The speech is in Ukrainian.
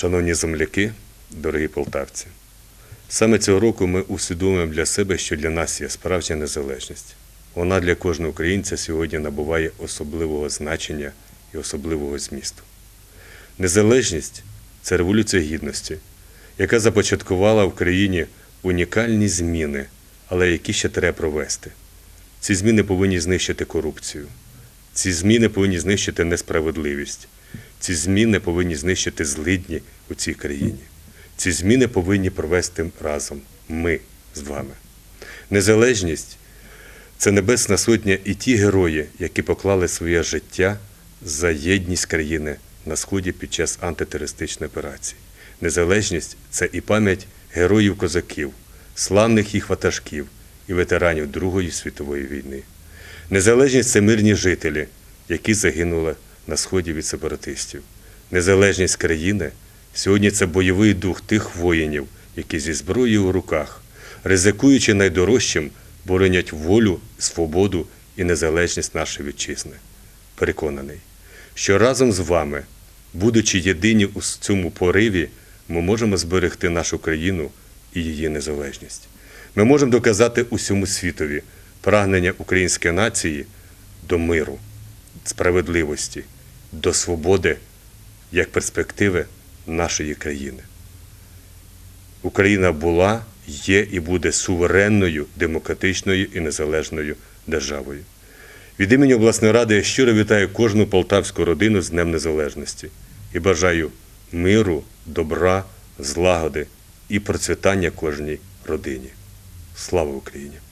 Шановні земляки, дорогі полтавці, саме цього року ми усвідомуємо для себе, що для нас є справжня незалежність. Вона для кожного українця сьогодні набуває особливого значення і особливого змісту. Незалежність це революція гідності, яка започаткувала в країні унікальні зміни, але які ще треба провести. Ці зміни повинні знищити корупцію. Ці зміни повинні знищити несправедливість. Ці зміни повинні знищити злидні у цій країні. Ці зміни повинні провести разом ми з вами. Незалежність це Небесна Сотня і ті герої, які поклали своє життя за єдність країни на сході під час антитерористичної операції. Незалежність це і пам'ять героїв козаків, славних їх ватажків і ветеранів Другої світової війни. Незалежність це мирні жителі, які загинули на сході від сепаратистів. Незалежність країни сьогодні це бойовий дух тих воїнів, які зі зброєю в руках, ризикуючи найдорожчим, боронять волю, свободу і незалежність нашої вітчизни. Переконаний, що разом з вами, будучи єдині у цьому пориві, ми можемо зберегти нашу країну і її незалежність. Ми можемо доказати усьому світові прагнення української нації до миру, справедливості, до свободи як перспективи нашої країни. Україна була, є і буде суверенною, демократичною і незалежною державою. Від імені обласної ради я щиро вітаю кожну полтавську родину з Днем Незалежності і бажаю миру, добра, злагоди і процвітання кожній родині. Слава Україні!